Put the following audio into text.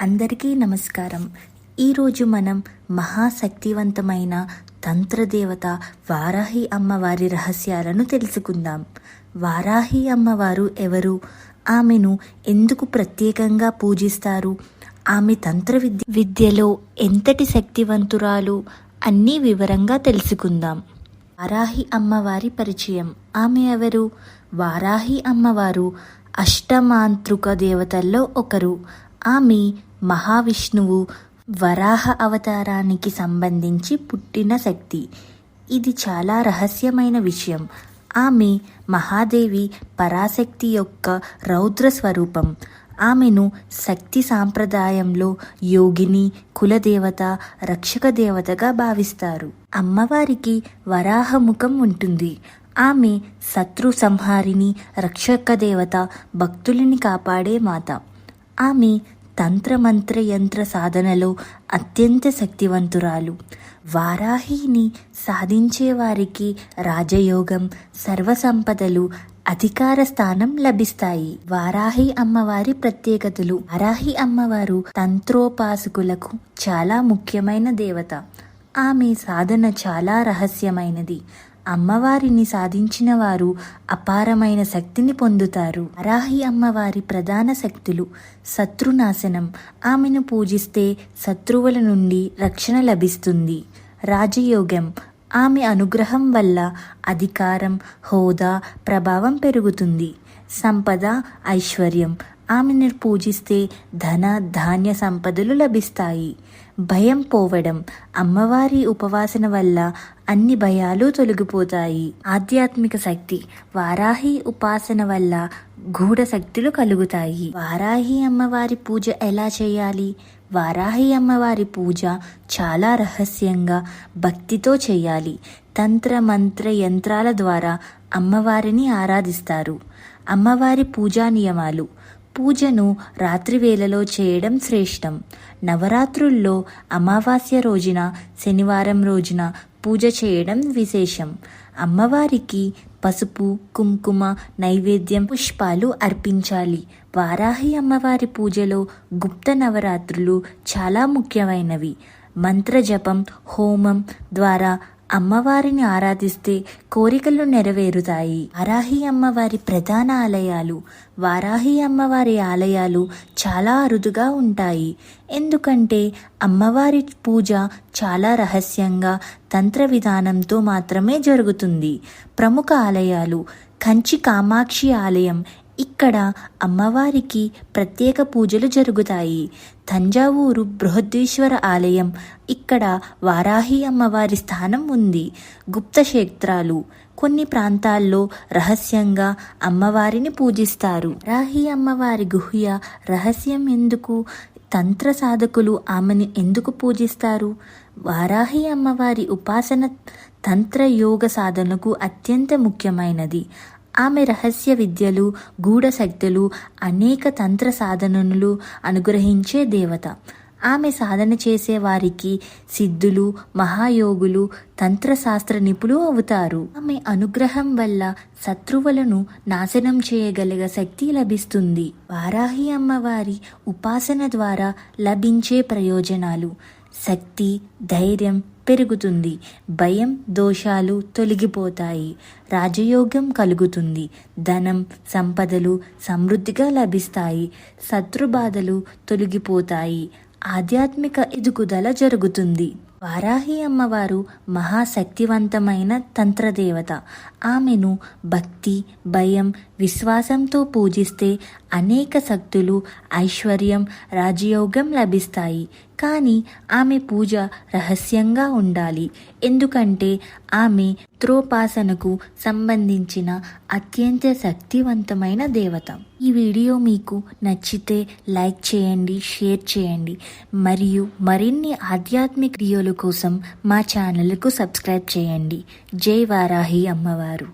అందరికీ నమస్కారం. ఈరోజు మనం మహాశక్తివంతమైన తంత్రదేవత వారాహి అమ్మవారి రహస్యాలను తెలుసుకుందాం. వారాహి అమ్మవారు ఎవరు? ఆమెను ఎందుకు ప్రత్యేకంగా పూజిస్తారు? ఆమె తంత్ర విద్య విద్యలో ఎంతటి శక్తివంతురాలు? అన్నీ వివరంగా తెలుసుకుందాం. వారాహి అమ్మవారి పరిచయం. ఆమె ఎవరు? వారాహి అమ్మవారు అష్టమాంతృక దేవతల్లో ఒకరు. ఆమె మహావిష్ణువు వరాహ అవతారానికి సంబంధించి పుట్టిన శక్తి. ఇది చాలా రహస్యమైన విషయం. ఆమె మహాదేవి పరాశక్తి యొక్క రౌద్ర స్వరూపం. ఆమెను శక్తి సాంప్రదాయంలో యోగిని కులదేవత రక్షక దేవతగా భావిస్తారు. అమ్మవారికి వరాహముఖం ఉంటుంది. ఆమె శత్రు సంహారిని రక్షక దేవత భక్తులని కాపాడే మాత. ఆమె తంత్రమంత్ర యంత్ర సాధనలో అత్యంత శక్తివంతురాలు. వారాహిని సాధించే వారికి రాజయోగం సర్వసంపదలు అధికార స్థానం లభిస్తాయి. వారాహి అమ్మవారి ప్రత్యేకతలు. వారాహి అమ్మవారు తంత్రోపాసకులకు చాలా ముఖ్యమైన దేవత. ఆమె సాధన చాలా రహస్యమైనది. అమ్మవారిని సాధించిన వారు అపారమైన శక్తిని పొందుతారు. వరాహి అమ్మవారి ప్రధాన శక్తులు శత్రునాశనం. ఆమెను పూజిస్తే శత్రువుల నుండి రక్షణ లభిస్తుంది. రాజయోగం. ఆమె అనుగ్రహం వల్ల అధికారం హోదా ప్రభావం పెరుగుతుంది. సంపద ఐశ్వర్యం. ఆమెను పూజిస్తే ధన ధాన్య సంపదలు లభిస్తాయి. భయం పోవడం. అమ్మవారి ఉపవాసన వల్ల అన్ని భయాలు తొలగిపోతాయి. ఆధ్యాత్మిక శక్తి వారాహి ఉపాసన వల్ల గూఢ శక్తులు కలుగుతాయి. వారాహి అమ్మవారి పూజ ఎలా చేయాలి? వారాహి అమ్మవారి పూజ చాలా రహస్యంగా భక్తితో చేయాలి. తంత్ర మంత్ర యంత్రాల ద్వారా అమ్మవారిని ఆరాధిస్తారు. అమ్మవారి పూజా నియమాలు పూజను రాత్రి వేళలో చేయడం శ్రేష్టం. నవరాత్రుల్లో అమావాస్య రోజున శనివారం రోజున పూజ చేయడం విశేషం. అమ్మవారికి పసుపు కుంకుమ నైవేద్యం పుష్పాలు అర్పించాలి. వారాహి అమ్మవారి పూజలో గుప్త నవరాత్రులు చాలా ముఖ్యమైనవి. మంత్రజపం హోమం ద్వారా అమ్మవారిని ఆరాధిస్తే కోరికలు నెరవేరుతాయి. వారాహి అమ్మవారి ప్రధాన ఆలయాలు వారాహి అమ్మవారి ఆలయాలు చాలా అరుదుగా ఉంటాయి. ఎందుకంటే అమ్మవారి పూజ చాలా రహస్యంగా తంత్ర విధానంతో మాత్రమే జరుగుతుంది. ప్రముఖ ఆలయాలు కంచి కామాక్షి ఆలయం ఇక్కడ అమ్మవారికి ప్రత్యేక పూజలు జరుగుతాయి. తంజావూరు బృహదీశ్వర ఆలయం. ఇక్కడ వారాహి అమ్మవారి స్థానం ఉంది. గుప్త క్షేత్రాలు. కొన్ని ప్రాంతాల్లో రహస్యంగా అమ్మవారిని పూజిస్తారు. వారాహి అమ్మవారి గుహ్య రహస్యం ఎందుకు? తంత్ర సాధకులు ఆమెను ఎందుకు పూజిస్తారు? వారాహి అమ్మవారి ఉపాసన తంత్ర యోగ సాధనకు అత్యంత ముఖ్యమైనది. ఆమె రహస్య విద్యలు గూఢశక్తులు అనేక తంత్ర సాధనలు అనుగ్రహించే దేవత. ఆమె సాధన చేసే వారికి సిద్ధులు మహాయోగులు తంత్రశాస్త్ర నిపుణులు అవుతారు. ఆమె అనుగ్రహం వల్ల శత్రువులను నాశనం చేయగలిగ శక్తి లభిస్తుంది. వారాహి అమ్మవారి ఉపాసన ద్వారా లభించే ప్రయోజనాలు. శక్తి ధైర్యం పెరుగుతుంది. భయం దోషాలు తొలగిపోతాయి. రాజయోగం కలుగుతుంది. ధనం సంపదలు సమృద్ధిగా లభిస్తాయి. శత్రుబాధలు తొలగిపోతాయి. ఆధ్యాత్మిక ఎదుగుదల జరుగుతుంది. వారాహి అమ్మవారు మహాశక్తివంతమైన తంత్రదేవత. ఆమెను భక్తి భయం విశ్వాసంతో పూజిస్తే అనేక శక్తులు ఐశ్వర్యం రాజయోగం లభిస్తాయి. కానీ ఆమె పూజ రహస్యంగా ఉండాలి. ఎందుకంటే ఆమె త్రోపాసనకు సంబంధించిన అత్యంత శక్తివంతమైన దేవత. ఈ వీడియో మీకు నచ్చితే లైక్ చేయండి షేర్ చేయండి. మరియు మరిన్ని ఆధ్యాత్మిక వీడియోల కోసం మా ఛానల్కు సబ్స్క్రైబ్ చేయండి. జై వారాహి అమ్మవారు.